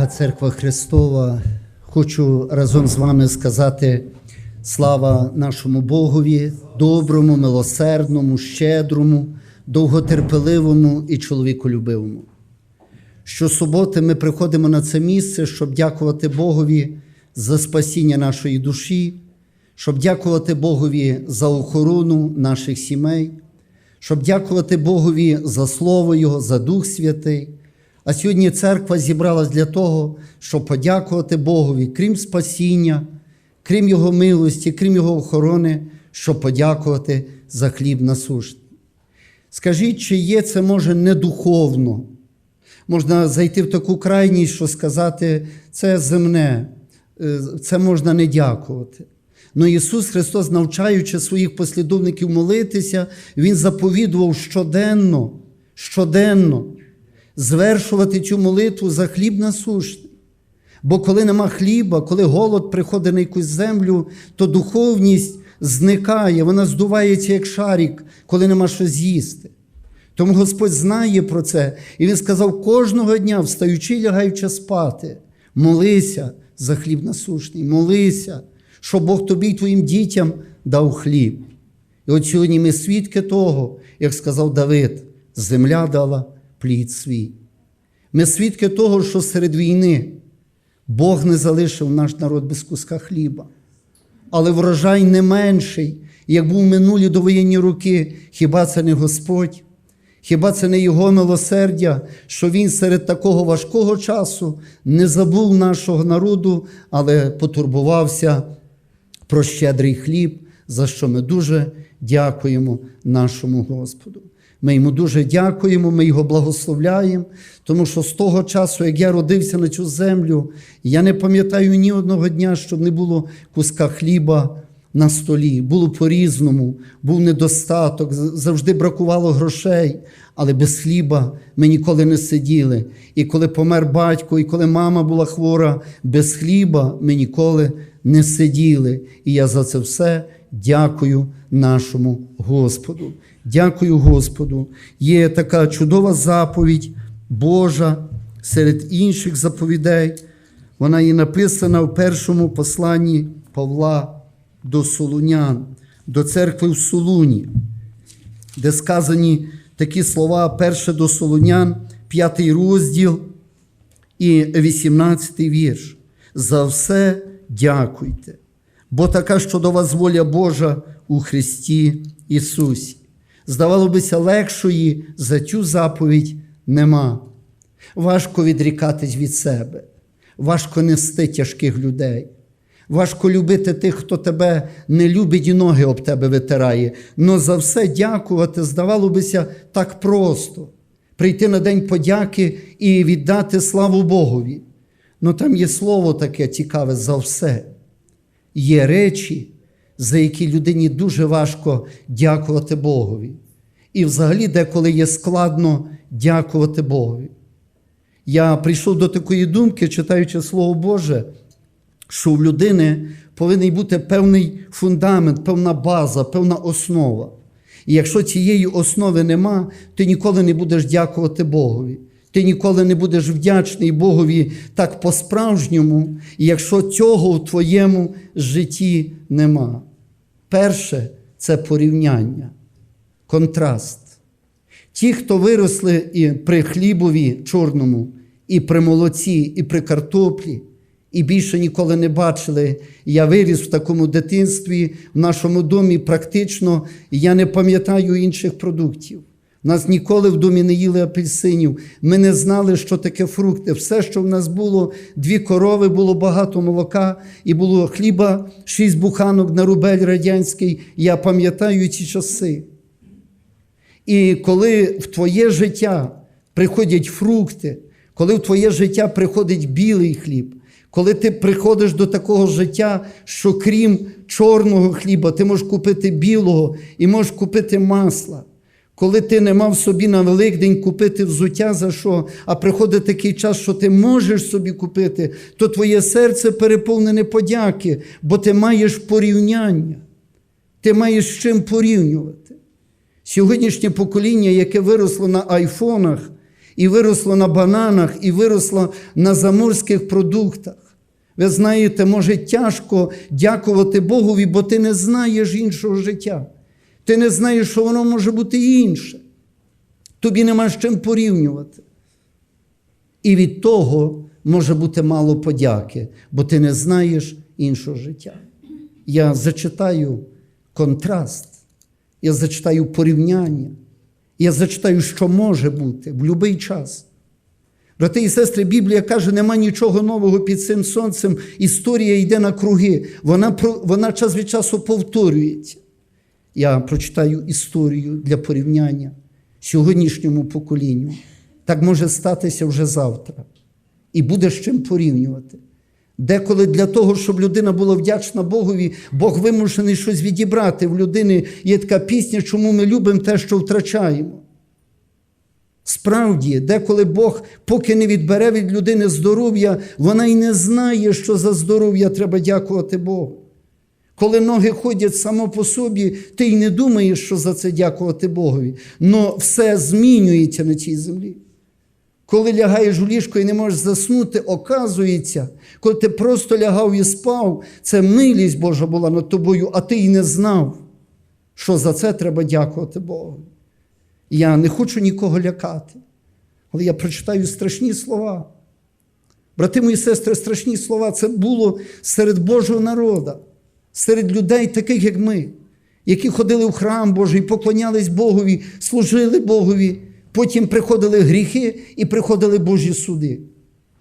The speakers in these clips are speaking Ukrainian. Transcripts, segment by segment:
Дорога церква Христова, хочу разом з вами сказати слава нашому Богові, доброму, милосердному, щедрому, довготерпеливому і чоловіколюбивому. Щосуботи ми приходимо на це місце, щоб дякувати Богові за спасіння нашої душі, щоб дякувати Богові за охорону наших сімей, щоб дякувати Богові за Слово Його, за Дух Святий. А сьогодні церква зібралась для того, щоб подякувати Богові, крім спасіння, крім Його милості, крім Його охорони, щоб подякувати за хліб насущний. Скажіть, чи є це може не духовно? Можна зайти в таку крайність, що сказати, це земне, е, це можна не дякувати. Но Ісус Христос, навчаючи своїх послідовників молитися, Він заповідував щоденно, щоденно звершувати цю молитву за хліб насущний. Бо коли нема хліба, коли голод приходить на якусь землю, то духовність зникає, вона здувається як шарик, коли нема що з'їсти. Тому Господь знає про це, і Він сказав кожного дня, встаючи лягаючи спати, молися за хліб насущний, молися, щоб Бог тобі і твоїм дітям дав хліб. І от сьогодні ми свідки того, як сказав Давид, земля дала плід свій. Ми свідки того, що серед війни Бог не залишив наш народ без куска хліба. Але врожай не менший, як був минулі довоєнні роки. Хіба це не Господь? Хіба це не Його милосердя, що Він серед такого важкого часу не забув нашого народу, але потурбувався про щедрий хліб, за що ми дуже дякуємо нашому Господу. Ми йому дуже дякуємо, ми його благословляємо, тому що з того часу, як я родився на цю землю, я не пам'ятаю ні одного дня, щоб не було куска хліба на столі. Було по-різному, був недостаток, завжди бракувало грошей, але без хліба ми ніколи не сиділи. І коли помер батько, і коли мама була хвора, без хліба ми ніколи не сиділи. І я за це все дякую нашому Господу. Дякую Господу. Є така чудова заповідь Божа серед інших заповідей. Вона є написана в першому посланні Павла до Солунян, до церкви в Солуні, де сказані такі слова, перше до Солунян, п'ятий розділ і 18 вірш. За все дякуйте, бо така до вас воля Божа у Христі Ісусі. Здавало бися, легшої за цю заповідь нема. Важко відрікатись від себе, важко нести тяжких людей. Важко любити тих, хто тебе не любить і ноги об тебе витирає. Но за все дякувати, здавало бися, так просто прийти на День подяки і віддати славу Богові. Ну там є слово таке цікаве за все. Є речі, за які людині дуже важко дякувати Богові. І взагалі деколи є складно дякувати Богові. Я прийшов до такої думки, читаючи Слово Боже, що в людини повинен бути певний фундамент, певна база, певна основа. І якщо цієї основи нема, ти ніколи не будеш дякувати Богові. Ти ніколи не будеш вдячний Богові так по-справжньому, якщо цього в твоєму житті нема. Перше це порівняння, контраст. Ті, хто виросли і при хлібові чорному, і при молоці, і при картоплі, і більше ніколи не бачили. Я виріс в такому дитинстві, в нашому домі практично я не пам'ятаю інших продуктів. Нас ніколи в домі не їли апельсинів. Ми не знали, що таке фрукти. Все, що в нас було, дві корови, було багато молока, і було хліба, шість буханок на рубель радянський. Я пам'ятаю ці часи. І коли в твоє життя приходять фрукти, коли в твоє життя приходить білий хліб, коли ти приходиш до такого життя, що крім чорного хліба, ти можеш купити білого і можеш купити масла. Коли ти не мав собі на Великдень купити взуття за що, а приходить такий час, що ти можеш собі купити, то твоє серце переповнене подяки, бо ти маєш порівняння. Ти маєш з чим порівнювати. Сьогоднішнє покоління, яке виросло на айфонах, і виросло на бананах, і виросло на заморських продуктах. Ви знаєте, може тяжко дякувати Богові, бо ти не знаєш іншого життя. Ти не знаєш, що воно може бути інше. Тобі нема з чим порівнювати. І від того може бути мало подяки, бо ти не знаєш іншого життя. Я зачитаю контраст, я зачитаю порівняння, я зачитаю, що може бути в будь-який час. Брати і сестри, Біблія каже, нема нічого нового під цим сонцем. Історія йде на круги. Вона, вона час від часу повторюється. Я прочитаю історію для порівняння сьогоднішньому поколінню. Так може статися вже завтра. І буде з чим порівнювати. Деколи для того, щоб людина була вдячна Богові, Бог вимушений щось відібрати. В людини є така пісня, чому ми любимо те, що втрачаємо. Справді, деколи Бог, поки не відбере від людини здоров'я, вона й не знає, що за здоров'я треба дякувати Богу. Коли ноги ходять само по собі, ти й не думаєш, що за це дякувати Богові. Но все змінюється на цій землі. Коли лягаєш в ліжко і не можеш заснути, оказується, коли ти просто лягав і спав, це милість Божа була над тобою, а ти й не знав, що за це треба дякувати Богу. Я не хочу нікого лякати, але я прочитаю страшні слова. Брати мої сестри, страшні слова це було серед Божого народу, серед людей, таких, як ми, які ходили в храм Божий, поклонялись Богові, служили Богові. Потім приходили гріхи і приходили Божі суди.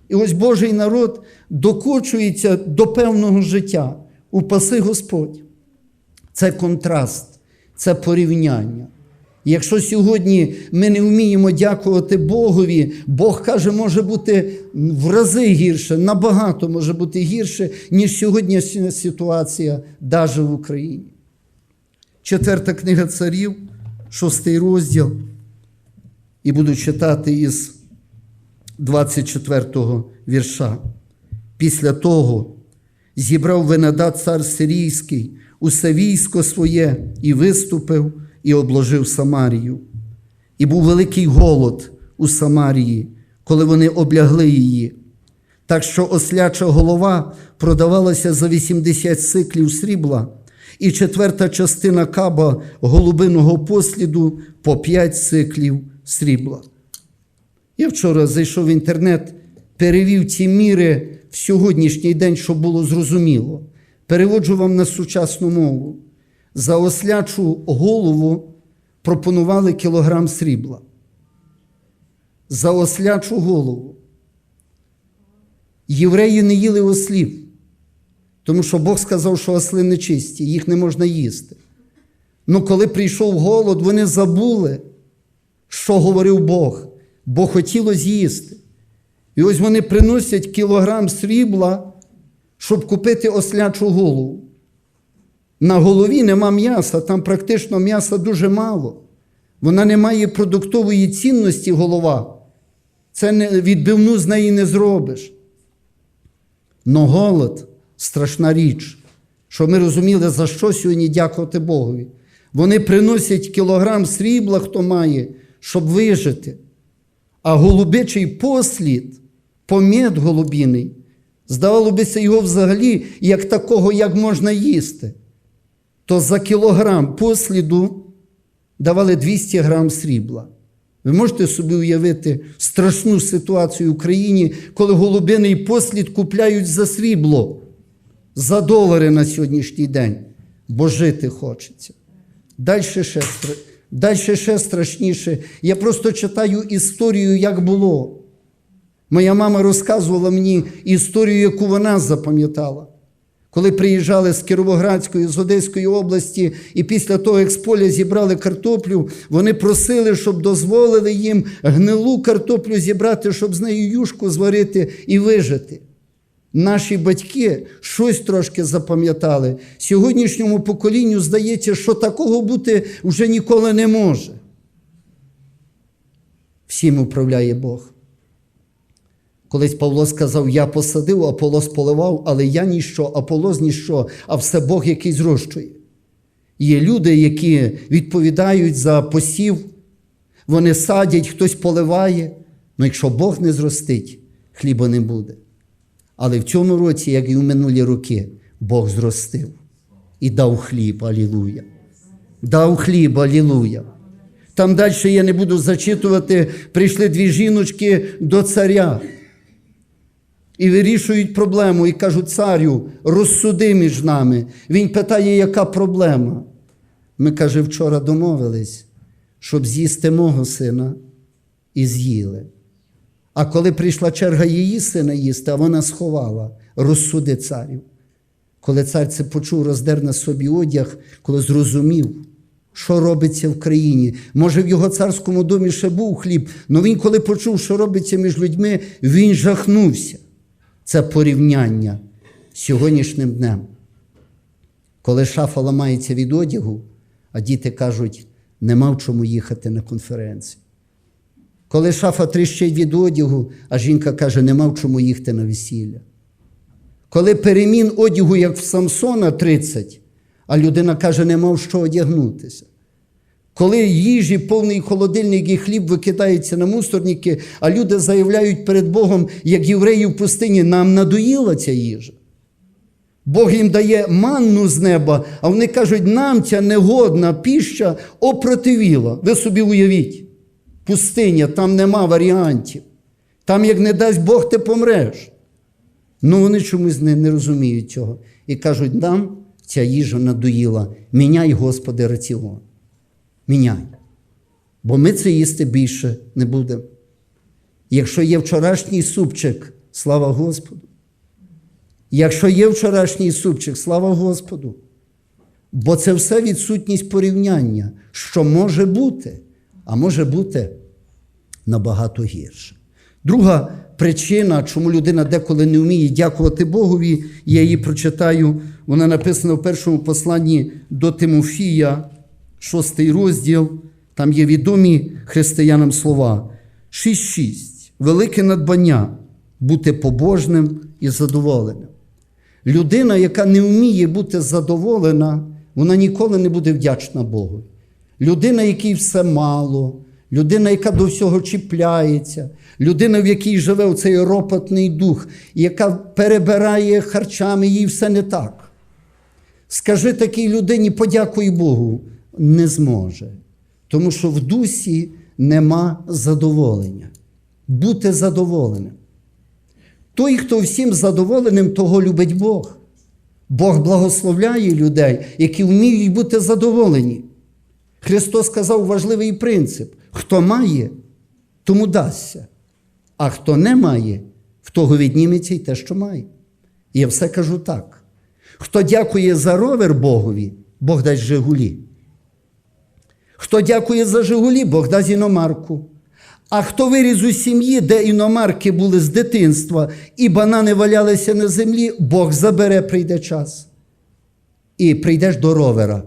І ось Божий народ докочується до певного життя. Упаси Господь. Це контраст, це порівняння. Якщо сьогодні ми не вміємо дякувати Богові, Бог каже, може бути в рази гірше, набагато може бути гірше, ніж сьогоднішня ситуація навіть в Україні. Четверта книга царів, шостий розділ. І буду читати із 24-го вірша. Після того зібрав Венедат цар Сирійський усе військо своє і виступив, і обложив Самарію. І був великий голод у Самарії, коли вони облягли її. Так що осляча голова продавалася за 80 сиклів срібла, і четверта частина каба голубиного посліду по 5 сиклів срібла. Я вчора зайшов в інтернет, перевів ці міри в сьогоднішній день, щоб було зрозуміло. Переводжу вам на сучасну мову. За ослячу голову пропонували кілограм срібла. За ослячу голову. Євреї не їли ослів, тому що Бог сказав, що осли нечисті, їх не можна їсти. Ну, коли прийшов голод, вони забули, що говорив Бог, бо хотіло з'їсти. І ось вони приносять кілограм срібла, щоб купити ослячу голову. На голові нема м'яса, там практично м'яса дуже мало. Вона не має продуктової цінності голова. Це не, відбивну з неї не зробиш. Но голод страшна річ, щоб ми розуміли, за що сьогодні дякувати Богові. Вони приносять кілограм срібла, хто має, щоб вижити. А голубичий послід, помід голубіний, здавало бися його взагалі, як такого, як можна їсти. То за кілограм посліду давали 200 грам срібла. Ви можете собі уявити страшну ситуацію в Україні, коли голубиний послід купляють за срібло, за долари на сьогоднішній день, бо жити хочеться. Далі ще, далі ще страшніше. Я просто читаю історію, як було. Моя мама розказувала мені історію, яку вона запам'ятала. Коли приїжджали з Кіровоградської, з Одеської області, і після того, як з поля зібрали картоплю, вони просили, щоб дозволили їм гнилу картоплю зібрати, щоб з нею юшку зварити і вижити. Наші батьки щось трошки запам'ятали. Сьогоднішньому поколінню здається, що такого бути вже ніколи не може. Всім управляє Бог. Колись Павло сказав: Я посадив, Аполос поливав, але я ніщо, Аполос ніщо, а все Бог, який зрощує. Є люди, які відповідають за посів, вони садять, хтось поливає, Ну, якщо Бог не зростить, хліба не буде. Але в цьому році, як і в минулі роки, Бог зростив і дав хліб, алілуя. Дав хліб, алілуя. Там далі я не буду зачитувати, прийшли дві жіночки до царя і вирішують проблему, і кажуть, царю, розсуди між нами. Він питає, яка проблема. Ми, каже, вчора домовились, щоб з'їсти мого сина, і з'їли. А коли прийшла черга її сина їсти, а вона сховала, розсуди царю. Коли цар це почув, роздер на собі одяг, коли зрозумів, що робиться в країні. Може, в його царському домі ще був хліб, але він, коли почув, що робиться між людьми, він жахнувся. Це порівняння з сьогоднішнім днем. Коли шафа ламається від одягу, а діти кажуть, нема в чому їхати на конференцію. Коли шафа тріщить від одягу, а жінка каже, нема в чому їхати на весілля. Коли перемін одягу, як в Самсона 30, а людина каже, нема в що одягнутися. Коли їжі, повний холодильник і хліб викидається на мусорники, а люди заявляють перед Богом, як євреї в пустині, нам надоїла ця їжа. Бог їм дає манну з неба, а вони кажуть, нам ця негодна піща опротивіла. Ви собі уявіть, пустиня, там нема варіантів. Там, як не дасть Бог, ти помреш. Ну вони чомусь не, не розуміють цього. І кажуть, нам ця їжа надоїла. Міняй, Господи, раціон. Міняй. Бо ми це їсти більше не будемо. Якщо є вчорашній супчик, слава Господу. Якщо є вчорашній супчик, слава Господу. Бо це все відсутність порівняння, що може бути, а може бути набагато гірше. Друга причина, чому людина деколи не вміє дякувати Богові, я її прочитаю. Вона написана в першому посланні до Тимофія, шостий розділ. Там є відомі християнам слова. 6.6. Велике надбання бути побожним і задоволеним. Людина, яка не вміє бути задоволена, вона ніколи не буде вдячна Богу. Людина, якій все мало, людина, яка до всього чіпляється, людина, в якій живе оцей ропотний дух, яка перебирає харчами, їй все не так. Скажи такій людині, подякуй Богу, не зможе. Тому що в дусі нема задоволення. Бути задоволеним. Той, хто всім задоволеним, того любить Бог. Бог благословляє людей, які вміють бути задоволені. Христос сказав важливий принцип: хто має, тому дасться. А хто не має, в того відніметься й те, що має. І я все кажу так. Хто дякує за ровер Богові, Бог дасть Жигулі. Хто дякує за Жигулі, Бог дасть іномарку. А хто виріз у сім'ї, де іномарки були з дитинства, і банани валялися на землі, Бог забере, прийде час. І прийдеш до ровера.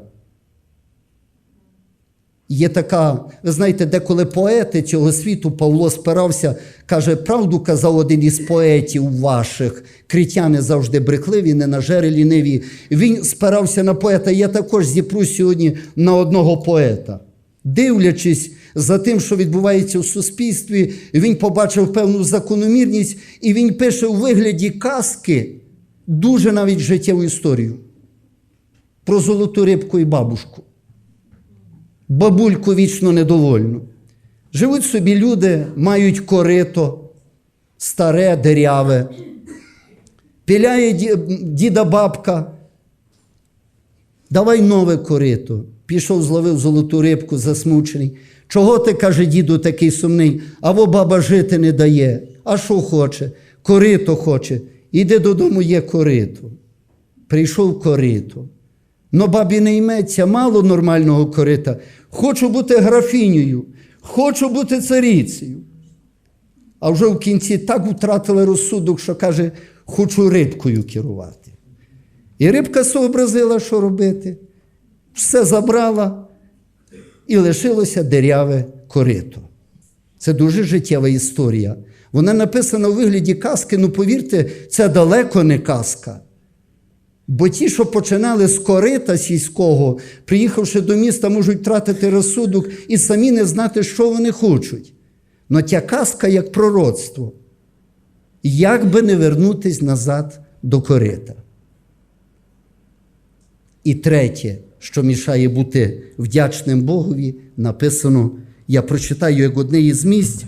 Є така, ви знаєте, деколи поети цього світу Павло спирався, каже, правду казав один із поетів ваших, критяни завжди брехливі, ненажери ліниві. Він спирався на поета. Я також зіпрусь сьогодні на одного поета. Дивлячись за тим, що відбувається в суспільстві, він побачив певну закономірність, і він пише у вигляді казки дуже навіть життєву історію про золоту рибку і бабушку бабульку вічно недовольну. Живуть собі люди, мають корито, старе, деряве, піляє діда бабка. Давай нове корито. Пішов, зловив золоту рибку, засмучений. Чого ти, каже, діду, такий сумний? Або баба жити не дає. А що хоче? Корито хоче. Іди додому, є корито. Прийшов корито. Но бабі не йметься, мало нормального корита. Хочу бути графінею, хочу бути царицею. А вже в кінці так втратили розсудок, що каже, хочу рибкою керувати. І рибка сообразила, що робити, все забрала і лишилося деряве корито. Це дуже життєва історія. Вона написана у вигляді казки, ну повірте, це далеко не казка. Бо ті, що починали з корита сільського, приїхавши до міста, можуть тратити розсудок і самі не знати, що вони хочуть. Но ця казка як пророцтво. Як би не вернутись назад до корита. І третє, що мішає бути вдячним Богові, написано, я прочитаю як одне із місць,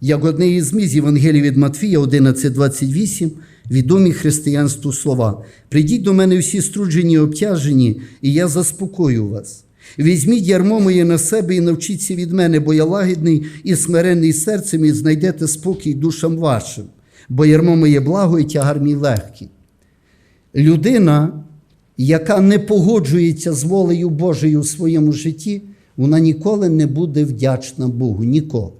як одне із місць Євангелії від Матфія 11.28, відомі християнству слова. Прийдіть до мене всі струджені обтяжені, і я заспокою вас. Візьміть ярмо моє на себе і навчіться від мене, бо я лагідний і смиренний серцем, і знайдете спокій душам вашим, бо ярмо моє благо і тягар мій легкий. Людина, яка не погоджується з волею Божою у своєму житті, вона ніколи не буде вдячна Богу. Ніколи.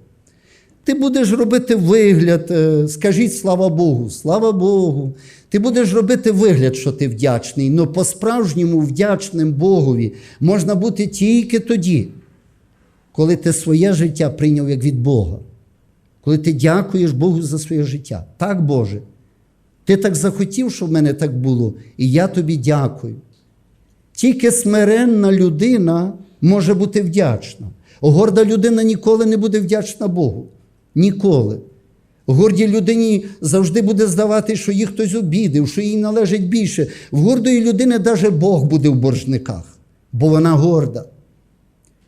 Ти будеш робити вигляд, е, скажіть слава Богу, слава Богу. Ти будеш робити вигляд, що ти вдячний, але по-справжньому вдячним Богові можна бути тільки тоді, коли ти своє життя прийняв як від Бога. Коли ти дякуєш Богу за своє життя. Так, Боже. Ти так захотів, щоб в мене так було, і я тобі дякую. Тільки смиренна людина може бути вдячна. Горда людина ніколи не буде вдячна Богу. Ніколи. Гордій людині завжди буде здавати, що їх хтось обідив, що їй належить більше. В гордої людини навіть Бог буде в боржниках, бо вона горда.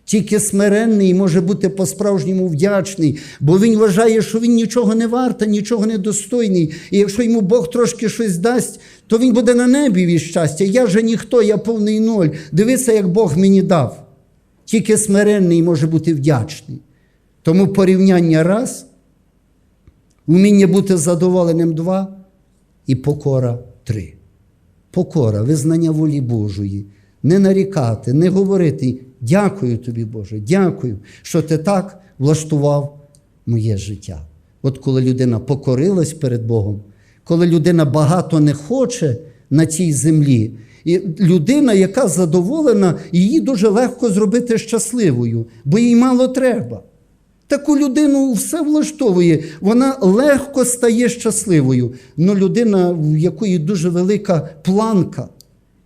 Тільки смиренний може бути по-справжньому вдячний, бо він вважає, що він нічого не варта, нічого не достойний. І якщо йому Бог трошки щось дасть, то він буде на небі від щастя. Я же ніхто, я повний ноль. Дивися, як Бог мені дав. Тільки смиренний може бути вдячний. Тому порівняння раз, вміння бути задоволеним два і покора три. Покора, визнання волі Божої, не нарікати, не говорити. Дякую тобі, Боже, дякую, що ти так влаштував моє життя. От коли людина покорилась перед Богом, коли людина багато не хоче на цій землі, і людина, яка задоволена, її дуже легко зробити щасливою, бо їй мало треба. Таку людину все влаштовує, вона легко стає щасливою. Ну людина, в якої дуже велика планка.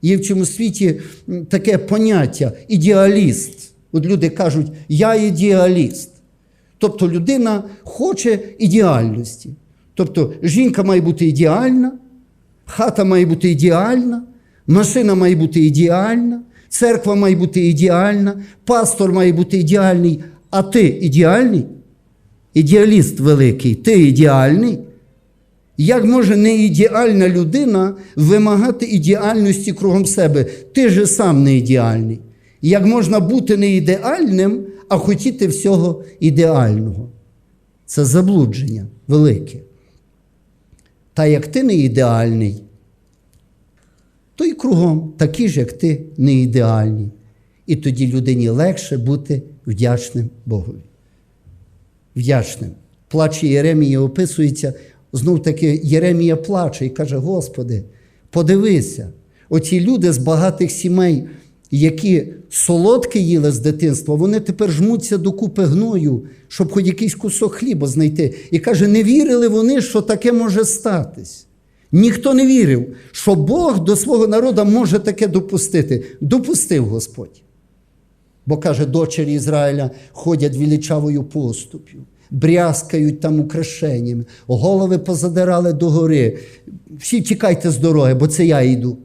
Є в цьому світі таке поняття ідеаліст. От люди кажуть, я ідеаліст. Тобто людина хоче ідеальності. Тобто жінка має бути ідеальна, хата має бути ідеальна, машина має бути ідеальна, церква має бути ідеальна, пастор має бути ідеальний, а ти ідеальний? Ідеаліст великий, ти ідеальний? Як може не ідеальна людина вимагати ідеальності кругом себе? Ти же сам не ідеальний. Як можна бути не ідеальним, а хотіти всього ідеального? Це заблудження велике. Та як ти не ідеальний, то й кругом такі ж, як ти, не ідеальні. І тоді людині легше бути вдячним Богові. Вдячним. Плач Єремії описується, знов таки Єремія плаче і каже: Господи, подивися, оці люди з багатих сімей, які солодке їли з дитинства, вони тепер жмуться до купи гною, щоб хоч якийсь кусок хліба знайти. І каже, не вірили вони, що таке може статись. Ніхто не вірив, що Бог до свого народу може таке допустити. Допустив Господь. Бо каже, дочері Ізраїля ходять величавою поступ'ю, брязкають там украшеннями, голови позадирали догори. Всі тікайте з дороги, бо це я йду.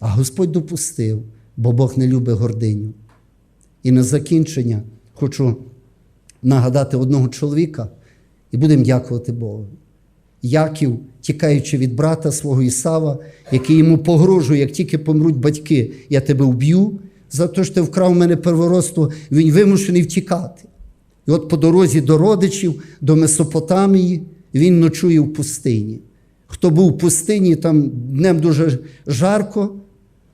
А Господь допустив, бо Бог не любить гординю. І на закінчення хочу нагадати одного чоловіка і будемо дякувати Богу. Яків, тікаючи від брата свого Ісава, який йому погрожує, як тільки помруть батьки, я тебе вб'ю, за те, що ти вкрав мене первородство, він вимушений втікати. І от по дорозі до родичів, до Месопотамії, він ночує в пустині. Хто був в пустині, там днем дуже жарко,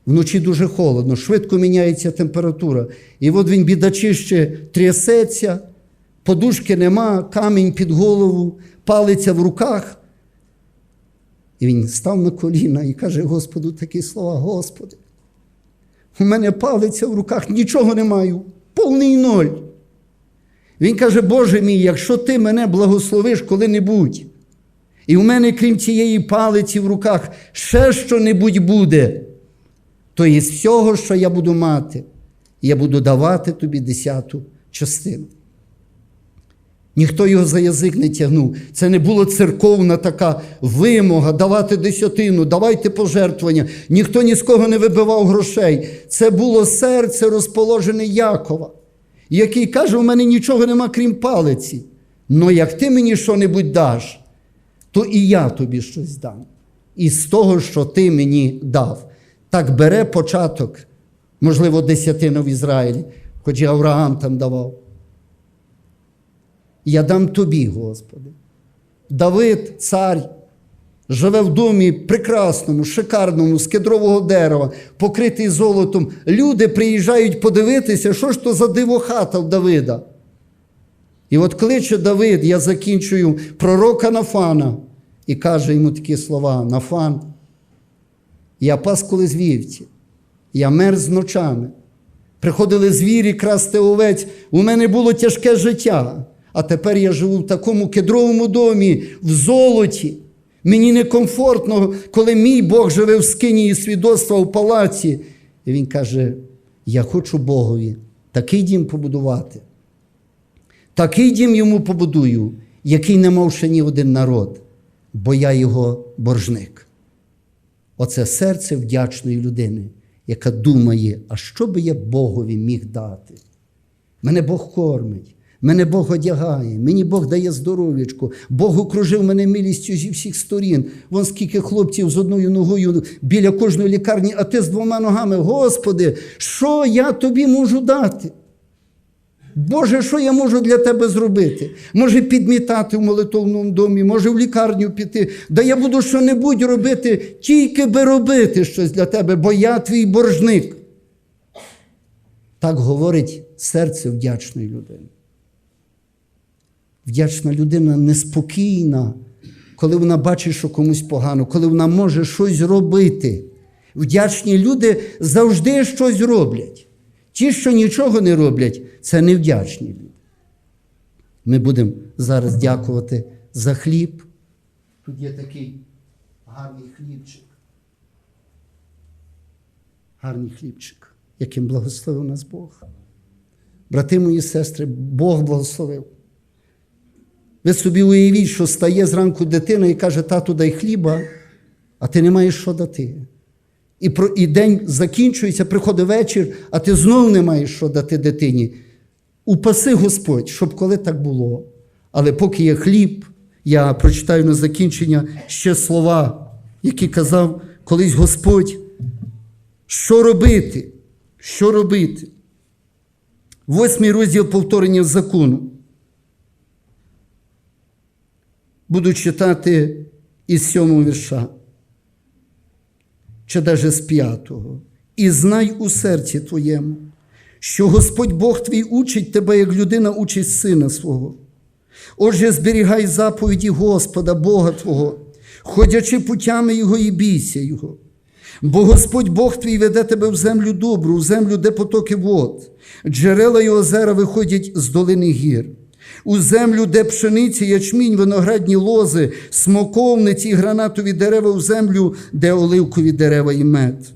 вночі дуже холодно, швидко міняється температура. І от він, бідачище, трясеться, подушки нема, камінь під голову, палиця в руках. І він став на коліна і каже Господу такі слова: Господи, у мене палиця в руках, нічого не маю, повний ноль. Він каже, Боже мій, якщо ти мене благословиш коли-небудь, і в мене, крім цієї палиці в руках, ще що-небудь буде, то із всього, що я буду мати, я буду давати тобі десяту частину. Ніхто його за язик не тягнув. Це не була церковна така вимога давати десятину, давайте пожертвування. Ніхто ні з кого не вибивав грошей. Це було серце розположене Якова, який каже: у мене нічого нема, крім палиці. Но як ти мені що-небудь даш, то і я тобі щось дам. І з того, що ти мені дав. Так бере початок, можливо, десятина в Ізраїлі, хоч і Авраам там давав. Я дам тобі, Господи. Давид, цар, живе в домі прекрасному, шикарному, з кедрового дерева, покритий золотом. Люди приїжджають подивитися, що ж то за дивохата в Давида. І от кличе Давид, я закінчую пророка Нафана і каже йому такі слова: Нафан, я пас колись вівці, я мерз ночами. Приходили звірі красти овець, у мене було тяжке життя. А тепер я живу в такому кедровому домі, в золоті. Мені некомфортно, коли мій Бог живе в скині і свідоцтва в палаці. І він каже: Я хочу Богові такий дім побудувати. Такий дім йому побудую, який не мав ще ні один народ, бо я його боржник. Оце серце вдячної людини, яка думає, а що би я Богові міг дати? Мене Бог кормить, мене Бог одягає, мені Бог дає здоров'ячко, Бог окружив мене милістю зі всіх сторін. Вон скільки хлопців з одною ногою біля кожної лікарні, а ти з двома ногами. Господи, що я тобі можу дати? Боже, що я можу для тебе зробити? Може підмітати в молитовному домі, може в лікарню піти. Да я буду що-небудь робити, тільки би робити щось для тебе, бо я твій боржник. Так говорить серце вдячної людини. Вдячна людина неспокійна, коли вона бачить, що комусь погано, коли вона може щось робити. Вдячні люди завжди щось роблять. Ті, що нічого не роблять, це невдячні люди. Ми будемо зараз дякувати за хліб. Тут є такий гарний хлібчик. Гарний хлібчик, яким благословив нас Бог. Брати мої сестри, Бог благословив. Ви собі уявіть, що стає зранку дитина і каже, тату, дай хліба, а ти не маєш що дати. І про, і день закінчується, приходить вечір, а ти знову не маєш що дати дитині. Упаси Господь, щоб коли так було. Але поки є хліб, я прочитаю на закінчення ще слова, які казав колись Господь, що робити? Що робити? Восьмий розділ повторення закону. Буду читати із сьомого вірша чи даже з п'ятого. І знай у серці твоєму, що Господь Бог твій учить тебе, як людина учить сина свого. Отже, зберігай заповіді Господа, Бога Твого, ходячи путями Його і бійся Його. Бо Господь Бог твій веде тебе в землю добру, в землю, де потоки вод, джерела і озера виходять з долини гір у землю, де пшениці, ячмінь, виноградні лози, смоковниці і гранатові дерева, у землю, де оливкові дерева і мед.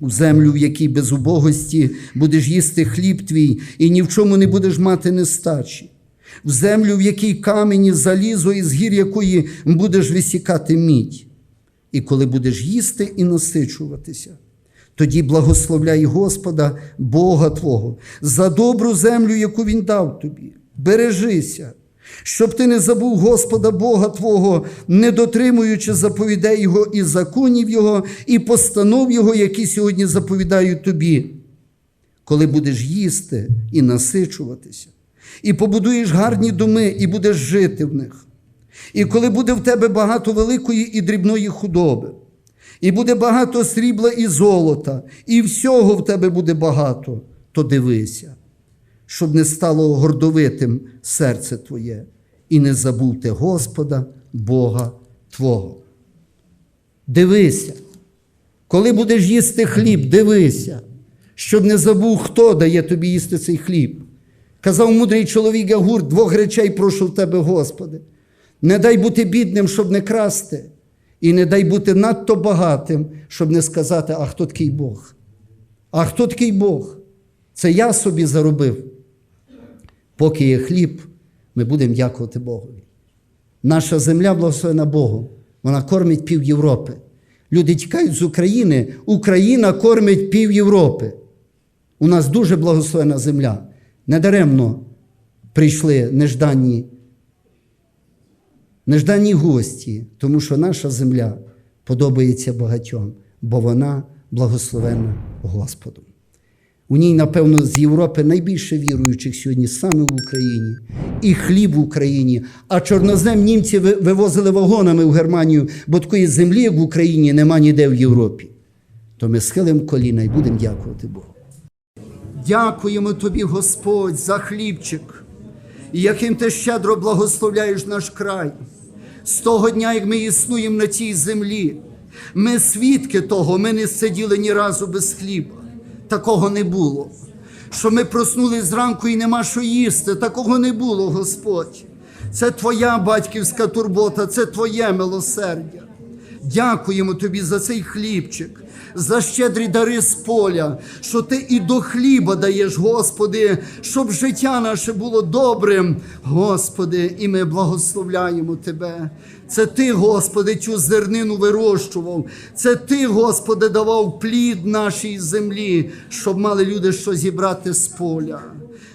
У землю, в якій без убогості будеш їсти хліб твій, і ні в чому не будеш мати нестачі, в землю, в якій камені, залізо, і з гір якої будеш висікати мідь. І коли будеш їсти і насичуватися, тоді благословляй Господа, Бога Твого, за добру землю, яку Він дав тобі бережися, щоб ти не забув Господа Бога Твого, не дотримуючи заповідей Його і законів Його, і постанов Його, які сьогодні заповідають тобі, коли будеш їсти і насичуватися, і побудуєш гарні доми, і будеш жити в них. І коли буде в тебе багато великої і дрібної худоби, і буде багато срібла і золота, і всього в тебе буде багато, то дивися щоб не стало гордовитим серце Твоє, і не забув ти Господа, Бога Твого. Дивися, коли будеш їсти хліб, дивися, щоб не забув, хто дає тобі їсти цей хліб. Казав мудрий чоловік Ягур, двох речей прошу в тебе, Господи. Не дай бути бідним, щоб не красти, і не дай бути надто багатим, щоб не сказати, а хто такий Бог? А хто такий Бог? Це я собі заробив. Поки є хліб, ми будемо дякувати Богові. Наша земля благословена Богом. Вона кормить пів Європи. Люди тікають з України, Україна кормить пів Європи. У нас дуже благословена земля. Недаремно прийшли нежданні, нежданні гості, тому що наша земля подобається багатьом, бо вона благословена Господом. У ній, напевно, з Європи найбільше віруючих сьогодні саме в Україні. І хліб в Україні. А чорнозем німці вивозили вагонами в Германію, бо такої землі, як в Україні, нема ніде в Європі. То ми схилимо коліна і будемо дякувати Богу. Дякуємо тобі, Господь, за хлібчик, яким ти щедро благословляєш наш край. З того дня, як ми існуємо на цій землі, ми свідки того, ми не сиділи ні разу без хліба. Такого не було. Що ми проснулись зранку і нема що їсти. Такого не було, Господь. Це твоя батьківська турбота, це твоє милосердя. Дякуємо тобі за цей хлібчик, за щедрі дари з поля, що ти і до хліба даєш, Господи, щоб життя наше було добрим, Господи, і ми благословляємо Тебе. Це Ти, Господи, цю зернину вирощував. Це Ти, Господи, давав плід нашій землі, щоб мали люди що зібрати з поля.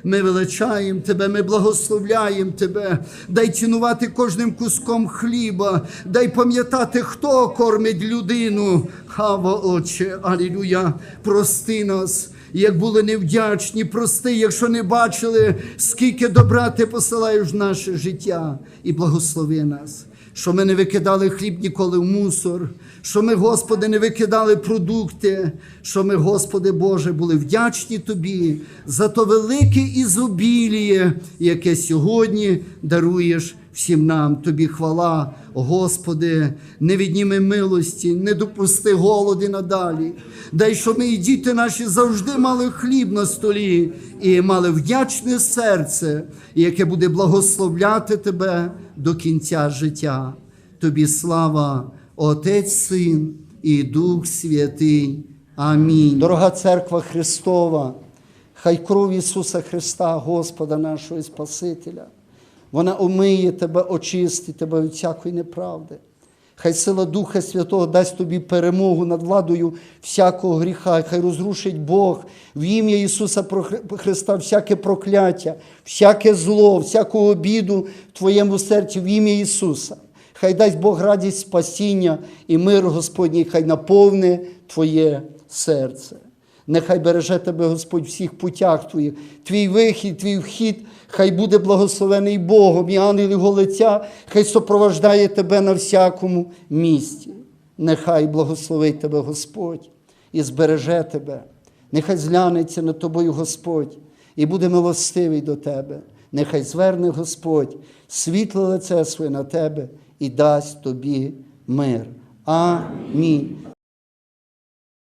Ми величаємо Тебе, ми благословляємо Тебе. Дай цінувати кожним куском хліба, дай пам'ятати, хто кормить людину. Хава, Отче, Алілюя, прости нас. Як були невдячні, прости, якщо не бачили, скільки добра ти посилаєш в наше життя, і благослови нас що ми не викидали хліб ніколи в мусор, що ми, Господи, не викидали продукти, що ми, Господи Боже, були вдячні Тобі за то велике ізобіліє, яке сьогодні даруєш всім нам. Тобі хвала, Господи, не відніми милості, не допусти голоди надалі. Дай, щоб ми і діти наші завжди мали хліб на столі і мали вдячне серце, яке буде благословляти Тебе до кінця життя. Тобі слава, Отець, Син і Дух Святий. Амінь. Дорога церква Христова, хай кров Ісуса Христа, Господа нашого і Спасителя, вона омиє тебе, очистить тебе від всякої неправди. Хай сила Духа Святого дасть тобі перемогу над владою всякого гріха, хай розрушить Бог в ім'я Ісуса Христа всяке прокляття, всяке зло, всяку обіду в твоєму серці в ім'я Ісуса. Хай дасть Бог радість спасіння і мир Господній, хай наповне твоє серце. Нехай береже тебе Господь всіх путях твоїх, твій вихід, твій вхід, хай буде благословений Богом, і ангел його лиця, хай супровождає тебе на всякому місці. Нехай благословить тебе Господь і збереже тебе. Нехай зглянеться над тобою Господь і буде милостивий до тебе. Нехай зверне Господь світле лице своє на тебе і дасть тобі мир. Амінь.